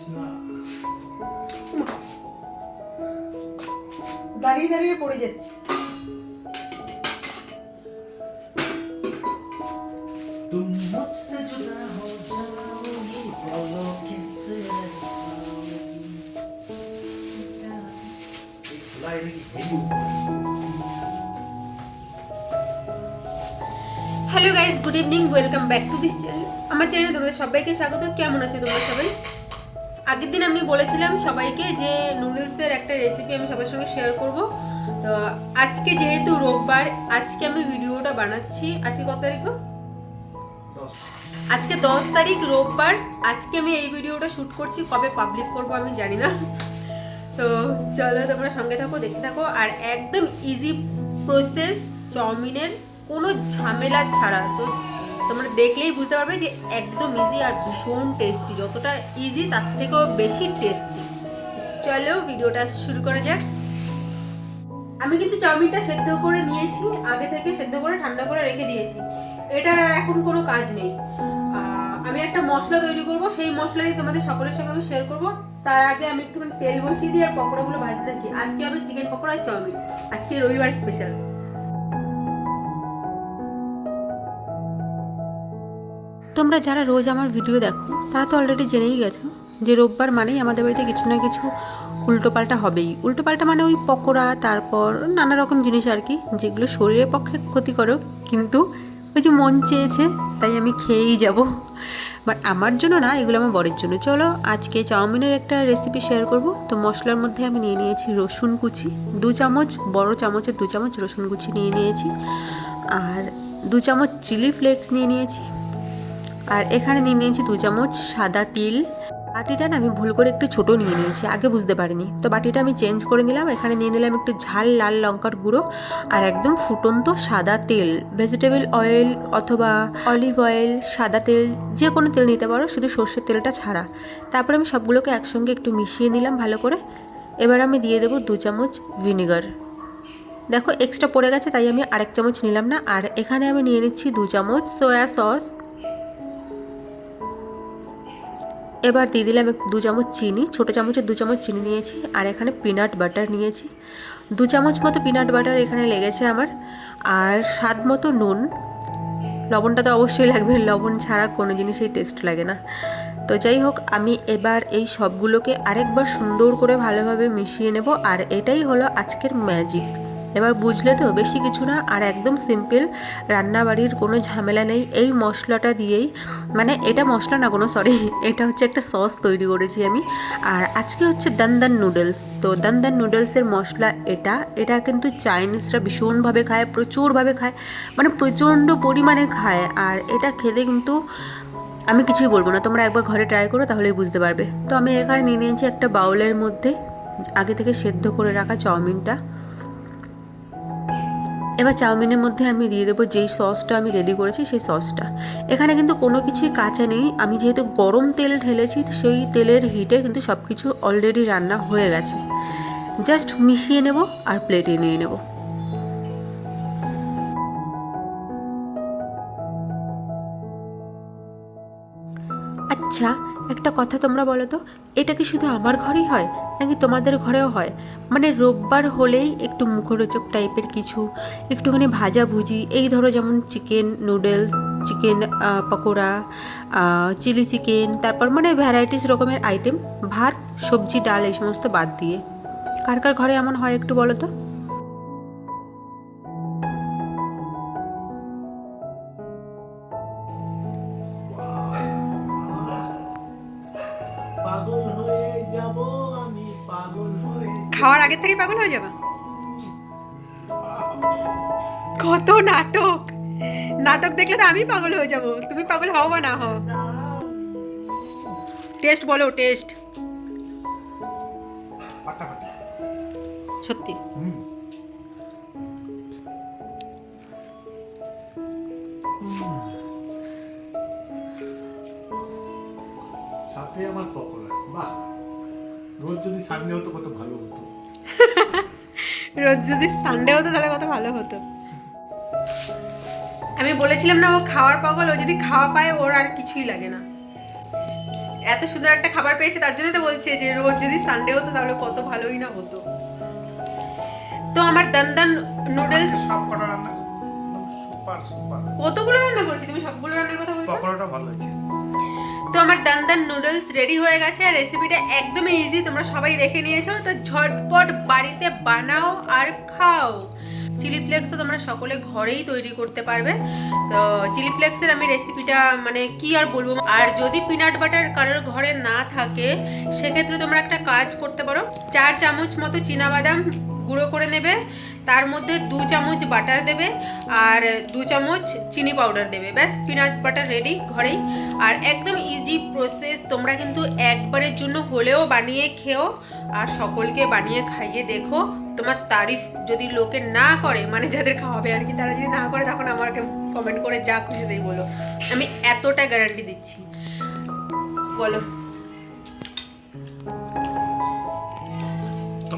করিস না দাঁড়িয়ে দাঁড়িয়ে পড়ে যাচ্ছে तुम मुझसे जुदा हो जाओगी बोलो कैसे रह पाओगी खुला है कि भेजू hello guys good evening welcome back to this channel আমার চ্যানেলে তোমাদের সবাইকে স্বাগত কেমন আছে তোমরা সবাই আগের দিন আমি বলেছিলাম সবাইকে যে নুডলসের একটা রেসিপি আমি সবার সঙ্গে শেয়ার করব। তো আজকে যেহেতু রোববার আজকে আমি ভিডিওটা বানাচ্ছি। আজকে কত তারিখ? আজকে দশ তারিখ রোববার। আজকে আমি এই ভিডিওটা শ্যুট করছি কবে পাবলিক করব আমি জানি না। তো চলো তোমরা সঙ্গে থাকো দেখতে থাকো। আর একদম ইজি প্রসেস চাউমিনের কোনো ঝামেলা ছাড়া। তো তোমরা দেখলেই বুঝতে পারবে যে একদম ইজি আর ভীষণ টেস্টি যতটা ইজি তার থেকেও বেশি টেস্টি চলো ভিডিওটা শুরু করা যাক। আমি কিন্তু চাউমিনটা সেদ্ধ করে নিয়েছি, আগে থেকে সেদ্ধ করে ঠান্ডা করে রেখে দিয়েছি। এটার আর এখন কোনো কাজ নেই। আমি একটা মশলা তৈরি করব, সেই মশলাটাই তোমাদের সকলের সঙ্গে আমি শেয়ার করব। তার আগে আমি একটুখানি তেল বসিয়ে দিই আর পকোড়াগুলো ভাজতে থাকি। আজকে হবে চিকেন পকোড়া আর চাউমিন। আজকে রবিবার স্পেশাল তোমরা যারা রোজ আমার ভিডিও দেখো, তারা তো অলরেডি জেনেই গেছো যে রোববার মানেই আমাদের বাড়িতে কিছু না কিছু উল্টোপাল্টা হবেই। উল্টোপাল্টা মানে ওই পকোড়া, তারপর নানা রকম জিনিস আর কি, যেগুলো শরীরের পক্ষে ক্ষতিকর, কিন্তু ওই যে মন চেয়েছে, তাই আমি খেয়েই যাব। বাট আমার জন্য না, এগুলো আমার বরের জন্য। চলো, আজকে চাউমিনের একটা রেসিপি শেয়ার করব। তো মশলার মধ্যে আমি নিয়ে নিয়েছি রসুন কুচি। দু চামচ, বড় চামচের দু চামচ রসুন কুচি নিয়ে নিয়েছি। আর দু চামচ চিলি ফ্লেক্স নিয়ে নিয়েছি। আর এখানে নিয়ে নিয়েছি দু চামচ সাদা তিল। বাটিটা না আমি ভুল করে একটু ছোট নিয়ে নিয়েছি, আগে বুঝতে পারিনি। তো বাটিটা আমি চেঞ্জ করে নিলাম, এখানে নিয়ে নিলাম একটু ঝাল লাল লঙ্কার গুঁড়ো আর একদম ফুটন্ত সাদা তেল। ভেজিটেবল অয়েল অথবা অলিভ অয়েল সাদা তেল, যে কোনো তেল নিতে পারো, শুধু সর্ষের তেলটা ছাড়া। তারপরে আমি সবগুলোকে একসঙ্গে একটু মিশিয়ে নিলাম ভালো করে। এবার আমি দিয়ে দেবো দু চামচ ভিনিগার দেখো এক্সট্রা পড়ে গেছে, তাই আমি আরেক চামচ নিলাম না। আর এখানে আমি নিয়ে নিচ্ছি দু চামচ সোয়া সস এবার দিয়ে দিলাম দু চামচ চিনি, ছোটো চামচের দু চামচ চিনি নিয়েছি আর এখানে পিনাট বাটার নিয়েছি। দু চামচ মতো পিনাট বাটার এখানে লেগেছে আমার। আর স্বাদ মতো নুন। লবণটা তো অবশ্যই লাগবে, লবণ ছাড়া কোনো জিনিসেই টেস্ট লাগে না। তো যাই হোক, আমি এবার এই সবগুলোকে আরেকবার সুন্দর করে ভালোভাবে মিশিয়ে নেব। আর এটাই হলো আজকের ম্যাজিক এবার বুঝলে তো বেশি কিছু না, আর একদম সিম্পল রান্নাবাড়ির কোনো ঝামেলা নেই। এই মশলাটা দিয়েই মানে এটা মশলা না কোনো সরি এটা হচ্ছে একটা সস তৈরি করেছি আমি। আর আজকে হচ্ছে দান্দান নুডলস তো দান্দান নুডলসের মশলা এটা এটা কিন্তু চাইনিজরা ভীষণভাবে খায়, প্রচুরভাবে খায় মানে প্রচণ্ড পরিমাণে খায়। আর এটা খেতে কিন্তু, আমি কিছুই বলব না, তোমরা একবার ঘরে ট্রাই করো, তাহলেই বুঝতে পারবে। তো আমি এখানে নিয়ে নিয়েছি একটা বাউলের মধ্যে, আগে থেকে সেদ্ধ করে রাখা চাউমিনটা। এবার চাউমিনের মধ্যে আমি দিয়ে দেবো যেই সসটা আমি রেডি করেছি সেই সসটা। এখানে কিন্তু কোনো কিছুই কাঁচা নেই। আমি যেহেতু গরম তেল ঢেলেছি, সেই তেলের হিটে কিন্তু সব কিছু অলরেডি রান্না হয়ে গেছে। জাস্ট মিশিয়ে নেব আর প্লেটে নিয়ে নেব। আচ্ছা একটা কথা তোমরা বলো তো, এটা কি শুধু আমার ঘরেই হয়? নাকি তোমাদের ঘরেও হয়? মানে রোববার হলেই একটু মুখরোচক টাইপের কিছু, একটুখানি ভাজাভুজি এই ধরো যেমন chicken noodles chicken pakora chilli chicken তারপর মানে ভ্যারাইটিস রকমের আইটেম ভাত, সবজি, ডাল, এই সমস্ত বাদ দিয়ে। কার কার ঘরে এমন হয় একটু বলো তো? যাব আমি পাগল হয়ে। খাওয়ার আগের থেকে পাগল হয়ে যাবে? কত নাটক। নাটক দেখলে তো আমি পাগল হয়ে যাব। তুমি পাগল হও বা না হও। টেস্ট বলো টেস্ট। সত্যি? সাথে আমার পকোড়া। বাহ। রোজ যদি সানডে হতো কত ভালো হতো। রোজ যদি সানডে হতো তাহলে কত ভালো হতো। আমি বলেছিলাম না ও খাওয়ার পাগল ও যদি খাওয়া পায় ওর আর কিছুই লাগে না। এত সুন্দর একটা খাবার পেয়েছে তার জন্য তো বলছে যে রোজ যদি সানডে হতো তাহলে কত ভালোই না হতো। তো আমার দান্দান নুডলস সব কটা রান্না সুপার সুপার। কতগুলো রান্না করেছি? তুমি সবগুলো রান্নার কথা বলছো? পকোড়াটা ভালো হয়েছে। দান্দান নুডলস রেডি হয়ে গেছে আর রেসিপিটা একদমই ইজি তোমরা সবাই দেখে নিয়েছো। তো ঝটপট বাড়িতে বানাও আর খাও। চিলি ফ্লেক্স তো তোমরা সকলে ঘরেই তৈরি করতে পারবে। তো চিলি ফ্লেক্সের আমি রেসিপিটা মানে কি আর বলব? আর যদি পিনাট বাটার কারোর ঘরে না থাকে, সেক্ষেত্রে তোমরা একটা কাজ করতে পারো। চার চামচ মতো বাদাম গুঁড়ো করে নেবে, তার মধ্যে দু চামচ বাটার দেবে আর দু চামচ চিনি পাউডার দেবে। ব্যাস পিনাট বাটার রেডি ঘরেই। আর একদম ইজি প্রসেস তোমরা কিন্তু একবারের জন্য হলেও বানিয়ে খেও আর সকলকে বানিয়ে খাইয়ে দেখো। তোমার তারিফ যদি লোকে না করে মানে যাদের খাওয়াবে আর কি, তারা যদি না করে, তখন আমাকে কমেন্ট করে যা খুশি দেই বলো। আমি এতটা গ্যারান্টি দিচ্ছি। বলো।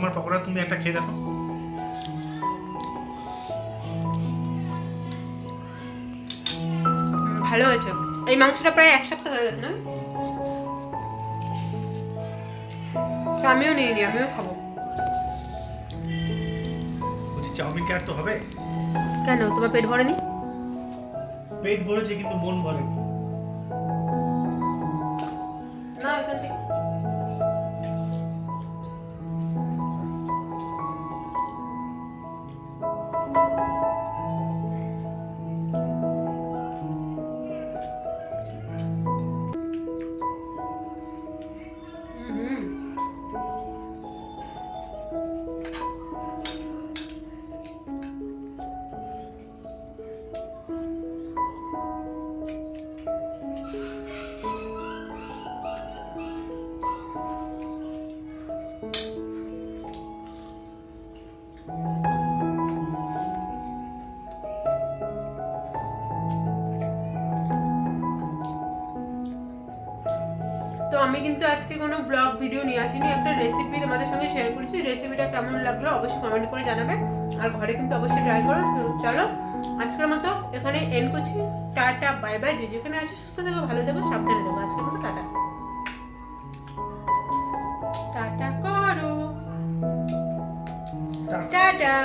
তোমার পকোড়া তুমি একটা খেয়ে দেখো। ভালো হয়েছে। এই মাংসটা প্রায় এক সপ্তাহ হয়ে গেছে না? তো আমিও নিয়ে নি আমিও খাব। বলছি চাউমিন কি আর তো হবে? কেন তোমার পেট ভরেনি? পেট ভরেছে কিন্তু মন ভরেনি। না এখান থেকে আমি কিন্তু আজকে কোনো ব্লগ ভিডিও নিয়ে আসিনি একটা রেসিপি তোমাদের সঙ্গে শেয়ার করেছি। রেসিপিটা কেমন লাগল অবশ্যই কমেন্ট করে জানাবে। আর ঘরে কিন্তু অবশ্যই ট্রাই করো। তো চলো আজকের মতো এখানে এন্ড করছি। টাটা বাই বাই যে যেখানে আছে সুস্থ থেকো ভালো থেকো সাবধানে থেকো। আজকের মতো টাটা। টাটা করো। টাটা।